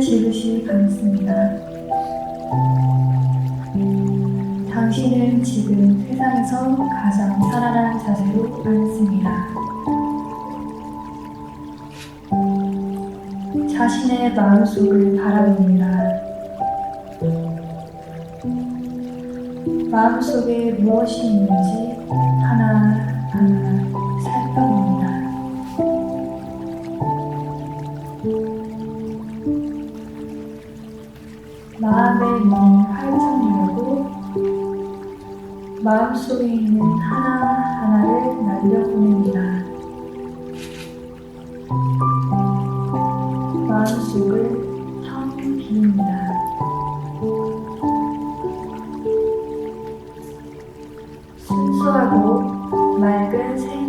지그시 반갑습니다. 당신은 지금 세상에서 가장 살아난 자세로 앉습니다. 자신의 마음속을 바라봅니다. 마음속에 무엇이 있는지 하나 하나 살펴봅니다. 마음속에 있는 하나하나를 날려보냅니다. 마음속을 텅 비웁니다. 순수하고 맑은 새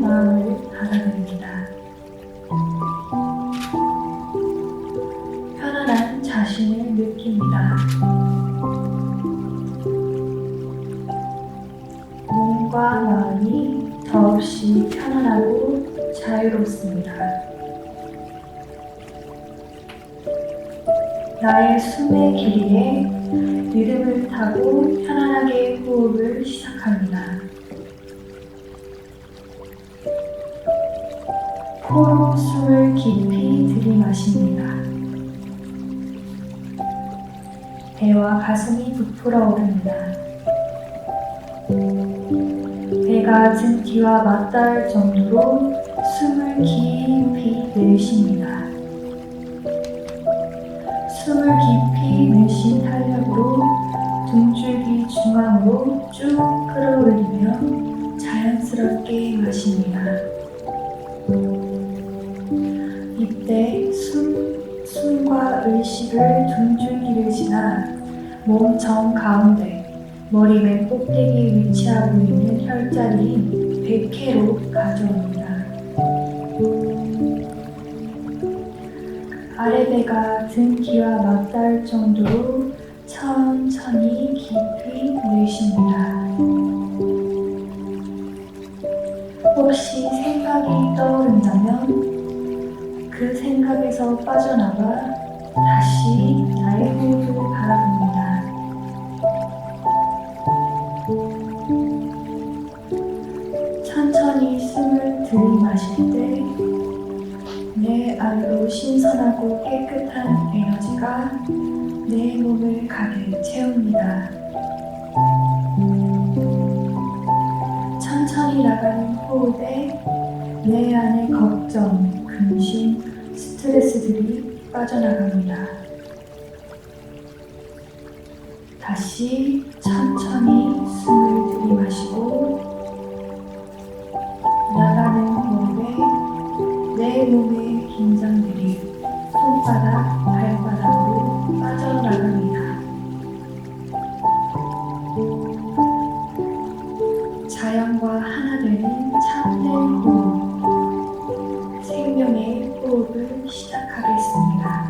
몸과 마음이 더없이 편안하고 자유롭습니다. 나의 숨의 길이에 리듬을 타고 편안하게 호흡을 시작합니다. 코로 숨을 깊이 들이마십니다. 배와 가슴이 부풀어 오릅니다. 등 뒤와 맞닿을 정도로 숨을 깊이 내쉽니다. 숨을 깊이 내쉰 탄력으로 등줄기 중앙으로 쭉 끌어올리며 자연스럽게 마십니다. 이때 숨, 숨과 의식을 등줄기를 지나 몸 정 가운데 머리 맨 꼭대기에 위치하고 있는 혈자리인 백회로 가져옵니다. 아래배가 등 뒤와 맞닿을 정도로 천천히 깊이 내쉽니다. 혹시 생각이 떠오른다면 그 생각에서 빠져나와 다시 나의 호흡을 바라봅니다. 천천히 숨을 들이마실 때 내 안으로 신선하고 깨끗한 에너지가 내 몸을 가득 채웁니다. 천천히 나가는 호흡에 내 안의 걱정, 근심, 스트레스들이 빠져나갑니다. 다시 천천히 호흡을 시작하겠습니다.